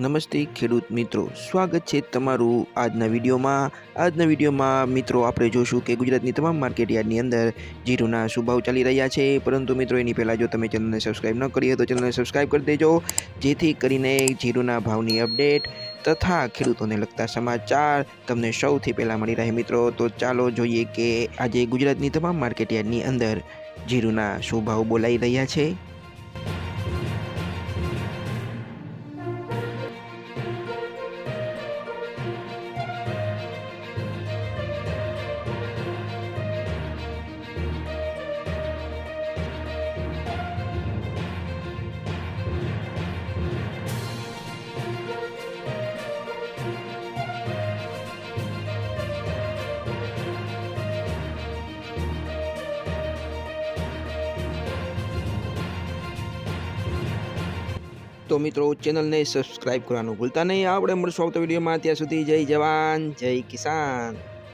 નમસ્તે ખેડૂત મિત્રો. સ્વાગત છે તમારું આજના વિડીયોમાં. આજના વિડીયોમાં મિત્રો આપણે જોશું કે ગુજરાતની તમામ માર્કેટ યાર્ડની અંદર જીરુના શું ચાલી રહ્યા છે. પરંતુ મિત્રો એની પહેલાં જો તમે ચેનલને સબસ્ક્રાઈબ ન કરી તો ચેનલને સબસ્ક્રાઈબ કરી દેજો. જેથી કરીને જીરુના ભાવની અપડેટ તથા ખેડૂતોને લગતા સમાચાર તમને સૌથી પહેલાં મળી રહે મિત્રો. તો ચાલો જોઈએ કે આજે ગુજરાતની તમામ માર્કેટ યાર્ડની અંદર જીરુના શું ભાવ બોલાઈ રહ્યા છે. તો મિત્રો, ચેનલને સબસ્ક્રાઈબ કરવાનું ભૂલતા નહીં. આપણે મળશું આવતા વિડીયોમાં. ત્યાં સુધી જય જવાન, જય કિસાન.